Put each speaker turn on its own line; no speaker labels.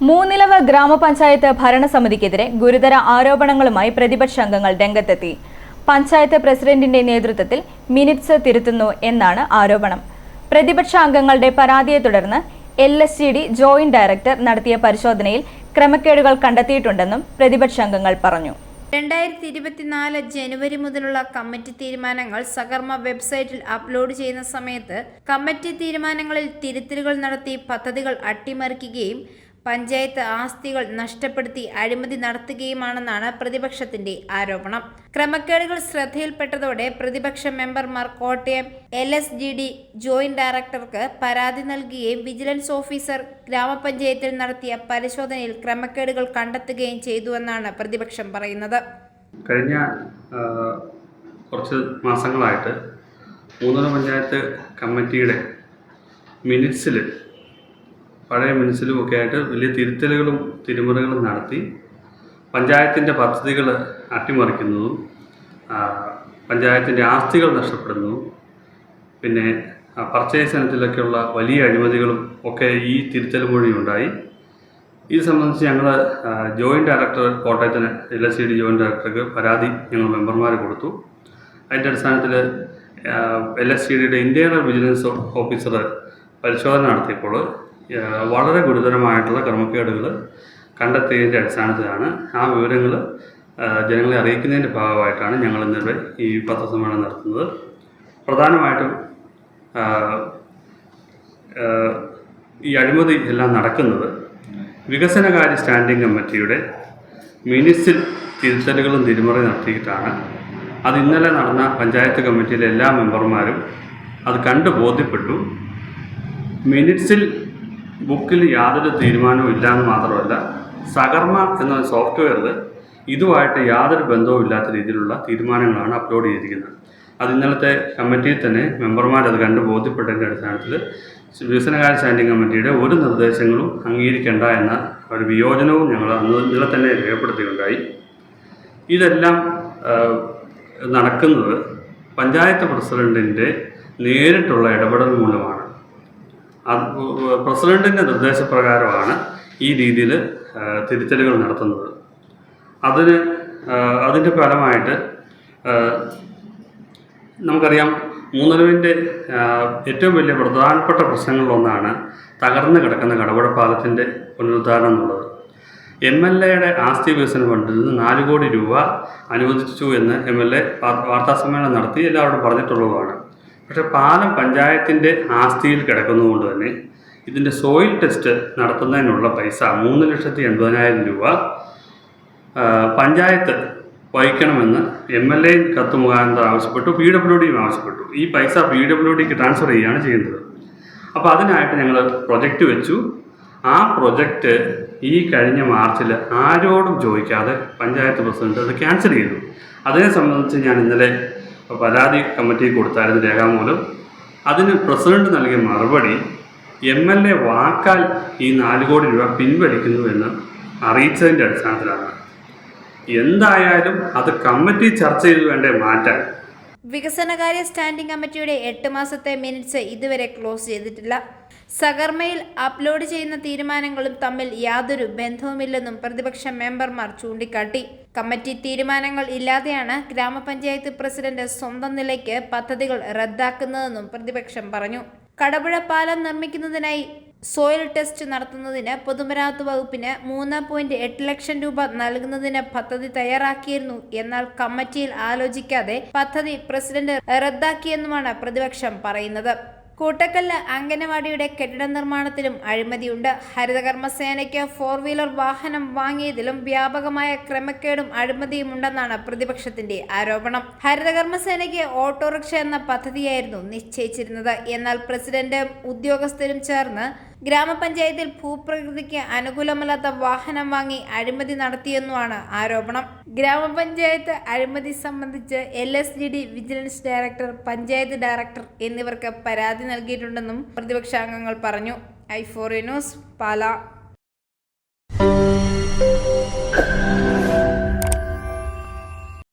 മൂന്നിലവ് ഗ്രാമപഞ്ചായത്ത് ഭരണസമിതിക്കെതിരെ ഗുരുതര ആരോപണങ്ങളുമായി പ്രതിപക്ഷ അംഗങ്ങൾ രംഗത്തെത്തി. പഞ്ചായത്ത് പ്രസിഡന്റിന്റെ നേതൃത്വത്തിൽ മിനിറ്റ്സ് തിരുത്തുന്നു എന്നാണ് ആരോപണം. പ്രതിപക്ഷ അംഗങ്ങളുടെ പരാതിയെ തുടർന്ന് L S G D joint director നടത്തിയ പരിശോധനയിൽ ക്രമക്കേടുകൾ കണ്ടെത്തിയിട്ടുണ്ടെന്നും പ്രതിപക്ഷ അംഗങ്ങൾ പറഞ്ഞു.
രണ്ടായിരത്തി ഇരുപത്തിനാല് ജനുവരി മുതലുള്ള കമ്മിറ്റി തീരുമാനങ്ങൾ സകർമ്മ വെബ്സൈറ്റിൽ അപ്ലോഡ് ചെയ്യുന്ന സമയത്ത് കമ്മിറ്റി തീരുമാനങ്ങളിൽ തിരുത്തലുകൾ നടത്തി പദ്ധതികൾ അട്ടിമറിക്കുകയും പഞ്ചായത്ത് ആസ്തികൾ നഷ്ടപ്പെടുത്തി അഴിമതി നടത്തുകയുമാണെന്നാണ് പ്രതിപക്ഷത്തിന്റെ ആരോപണം. ക്രമക്കേടുകൾ ശ്രദ്ധയിൽപ്പെട്ടതോടെ പ്രതിപക്ഷ മെമ്പർമാർ Kottayam L S G D joint ഡയറക്ടർക്ക് പരാതി നൽകുകയും വിജിലൻസ് ഓഫീസർ ഗ്രാമപഞ്ചായത്തിൽ നടത്തിയ പരിശോധനയിൽ ക്രമക്കേടുകൾ കണ്ടെത്തുകയും ചെയ്തുവെന്നാണ് പ്രതിപക്ഷം പറയുന്നത്.
കഴിഞ്ഞ കുറച്ച് മാസങ്ങളായിട്ട് മൂന്നര പഞ്ചായത്ത് കമ്മിറ്റിയുടെ മിനിറ്റ്സിൽ പഴയ മിനിസിലും ഒക്കെ ആയിട്ട് വലിയ തിരുത്തലുകളും തിരുമുറകളും നടത്തി പഞ്ചായത്തിന്റെ പദ്ധതികൾ അട്ടിമറിക്കുന്നതും പഞ്ചായത്തിന്റെ ആസ്തികൾ നഷ്ടപ്പെടുന്നതും പിന്നെ പർച്ചേസ് ഇനത്തിലൊക്കെയുള്ള വലിയ അഴിമതികളും ഒക്കെ ഈ തിരുത്തൽ മൊഴി ഉണ്ടായി ഇത് സംബന്ധിച്ച് ഞങ്ങൾ joint director കോട്ടയത്തിന് L S C D joint ഡയറക്ടർക്ക് പരാതി ഞങ്ങൾ മെമ്പർമാർ കൊടുത്തു. അതിന്റെ അടിസ്ഥാനത്തിൽ എൽ എസ് സി ഡിയുടെ ഇന്റേണൽ വിജിലൻസ് ഓഫീസർ പരിശോധന നടത്തിയപ്പോൾ വളരെ ഗുരുതരമായിട്ടുള്ള ക്രമക്കേടുകൾ കണ്ടെത്തിയതിന്റെ അടിസ്ഥാനത്തിലാണ് ആ വിവരങ്ങൾ ജനങ്ങളെ അറിയിക്കുന്നതിന്റെ ഭാഗമായിട്ടാണ് ഞങ്ങൾ ഇന്നിവിടെ ഈ പത്രസമ്മേളനം നടത്തുന്നത്. പ്രധാനമായിട്ടും ഈ അഴിമതി എല്ലാം നടക്കുന്നത് വികസനകാര്യ സ്റ്റാൻഡിംഗ് കമ്മിറ്റിയുടെ മിനിസിൽ തിരുത്തലുകളും തിരിമറി നടത്തിയിട്ടാണ്. അത് ഇന്നലെ നടന്ന പഞ്ചായത്ത് കമ്മിറ്റിയിലെ എല്ലാ മെമ്പർമാരും അത് കണ്ട് ബോധ്യപ്പെട്ടു. മിനിറ്റ്സിൽ ബുക്കിൽ യാതൊരു തീരുമാനവും ഇല്ലയെന്ന് മാത്രമല്ല സകർമ്മ എന്ന സോഫ്റ്റ്വെയറിൽ ഇതുമായിട്ട് യാതൊരു ബന്ധവും ഇല്ലാത്ത രീതിയിലുള്ള തീരുമാനങ്ങളാണ് അപ്ലോഡ് ചെയ്തിരിക്കുന്നത്. അത് ഇന്നലത്തെ കമ്മിറ്റിയിൽ തന്നെ മെമ്പർമാർ അത് കണ്ട് ബോധ്യപ്പെട്ടതിന്റെ അടിസ്ഥാനത്തിൽ വികസനകാര്യ സ്റ്റാൻഡിംഗ് കമ്മിറ്റിയുടെ ഒരു നിർദ്ദേശങ്ങളും അംഗീകരിക്കേണ്ട എന്ന ഒരു വിയോജനവും ഞങ്ങൾ അന്ന് ഇന്നലെ തന്നെ രേഖപ്പെടുത്തുകയുണ്ടായി ഇതെല്ലാം നടക്കുന്നത് പഞ്ചായത്ത് പ്രസിഡന്റിന്റെ നേരിട്ടുള്ള ഇടപെടൽ മൂലമാണ്. അത് പ്രസിഡന്റിന്റെ നിർദ്ദേശപ്രകാരമാണ് ഈ രീതിയിൽ തിരുത്തലുകൾ നടത്തുന്നത്. അതിന് അതിന്റെ ഫലമായിട്ട് നമുക്കറിയാം മൂന്നലവിന്റെ ഏറ്റവും വലിയ പ്രധാനപ്പെട്ട പ്രശ്നങ്ങളിലൊന്നാണ് തകർന്നു കിടക്കുന്ന കടപുഴ പാലത്തിന്റെ പുനരുദ്ധാരണം എന്നുള്ളത്. എം എൽ എയുടെ ആസ്തി വികസന ഫണ്ടിൽ നിന്ന് നാല് കോടി രൂപ അനുവദിച്ചു എന്ന് എം എൽ എ വാർത്താസമ്മേളനം നടത്തി എല്ലാവരോടും പറഞ്ഞിട്ടുള്ളതുമാണ്. പക്ഷേ പാലം പഞ്ചായത്തിന്റെ ആസ്തിയിൽ കിടക്കുന്നതുകൊണ്ട് തന്നെ ഇതിന്റെ സോയിൽ ടെസ്റ്റ് നടത്തുന്നതിനുള്ള പൈസ മൂന്ന് ലക്ഷത്തി എൺപതിനായിരം രൂപ പഞ്ചായത്ത് വഹിക്കണമെന്ന് എം എൽ എ കത്ത് മുഖാന്തരം ആവശ്യപ്പെട്ടു പി ഡബ്ല്യു ഡിയും ആവശ്യപ്പെട്ടു. ഈ പൈസ പി ഡബ്ല്യു ഡിക്ക് ട്രാൻസ്ഫർ ചെയ്യുകയാണ് ചെയ്യുന്നത്. അപ്പോൾ അതിനായിട്ട് ഞങ്ങൾ പ്രൊജക്റ്റ് വെച്ചു. ആ പ്രൊജക്റ്റ് ഈ കഴിഞ്ഞ മാർച്ചിൽ ആരോടും ചോദിക്കാതെ പഞ്ചായത്ത് പ്രസിഡന്റ് അത് ക്യാൻസൽ ചെയ്തു. അതിനെ സംബന്ധിച്ച് ഞാൻ ഇന്നലെ പരാതി കമ്മിറ്റി കൊടുത്തായിരുന്നു രേഖാമൂലം. അതിന് പ്രസിഡന്റ് നൽകിയ മറുപടി എം എൽ എ വാക്കാൽ ഈ നാല് കോടി രൂപ പിൻവലിക്കുന്നു എന്ന് അറിയിച്ചതിന്റെ അടിസ്ഥാനത്തിലാണ്. എന്തായാലും അത് കമ്മിറ്റി ചർച്ച ചെയ്ത് വേണ്ടേ മാറ്റാൻ?
വികസനകാര്യ സ്റ്റാൻഡിംഗ് കമ്മിറ്റിയുടെ എട്ട് മാസത്തെ മിനിറ്റ്സ് ഇതുവരെ ക്ലോസ് ചെയ്തിട്ടില്ല. സകർമ്മയിൽ അപ്ലോഡ് ചെയ്യുന്ന തീരുമാനങ്ങളും തമ്മിൽ യാതൊരു ബന്ധവുമില്ലെന്നും പ്രതിപക്ഷ മെമ്പർമാർ ചൂണ്ടിക്കാട്ടി. കമ്മിറ്റി തീരുമാനങ്ങൾ ഇല്ലാതെയാണ് ഗ്രാമപഞ്ചായത്ത് പ്രസിഡന്റ് സ്വന്തം നിലയ്ക്ക് പദ്ധതികൾ റദ്ദാക്കുന്നതെന്നും പ്രതിപക്ഷം പറഞ്ഞു. കടപുഴ പാലം നിർമ്മിക്കുന്നതിനായി സോയിൽ ടെസ്റ്റ് നടത്തുന്നതിന് പൊതുമരാമത്ത് വകുപ്പിന് മൂന്ന് പോയിന്റ് എട്ട് ലക്ഷം രൂപ നൽകുന്നതിന് പദ്ധതി തയ്യാറാക്കിയിരുന്നു. എന്നാൽ കമ്മിറ്റിയിൽ ആലോചിക്കാതെ പദ്ധതി പ്രസിഡന്റ് റദ്ദാക്കിയെന്നുമാണ് പ്രതിപക്ഷം പറയുന്നത്. കൂട്ടക്കല്ല് അംഗനവാടിയുടെ കെട്ടിട നിർമ്മാണത്തിലും അഴിമതിയുണ്ട്. ഹരിതകർമ്മസേനയ്ക്ക് ഫോർ വീലർ വാഹനം വാങ്ങിയതിലും വ്യാപകമായ ക്രമക്കേടും അഴിമതിയും ഉണ്ടെന്നാണ് പ്രതിപക്ഷത്തിന്റെ ആരോപണം. ഹരിതകർമ്മസേനയ്ക്ക് ഓട്ടോറിക്ഷ എന്ന പദ്ധതിയായിരുന്നു നിശ്ചയിച്ചിരുന്നത്. എന്നാൽ പ്രസിഡന്റും ഉദ്യോഗസ്ഥരും ചേർന്ന് ഗ്രാമപഞ്ചായത്തിൽ ഭൂപ്രകൃതിക്ക് അനുകൂലമല്ലാത്ത വാഹനം വാങ്ങി അഴിമതി നടത്തിയെന്നുമാണ് ആരോപണം. ഗ്രാമപഞ്ചായത്ത് അഴിമതി സംബന്ധിച്ച് L S G D vigilance director panchayat director എന്നിവർക്ക് പരാതി നൽകിയിട്ടുണ്ടെന്നും പ്രതിപക്ഷാംഗങ്ങൾ പറഞ്ഞു. I four news Pala.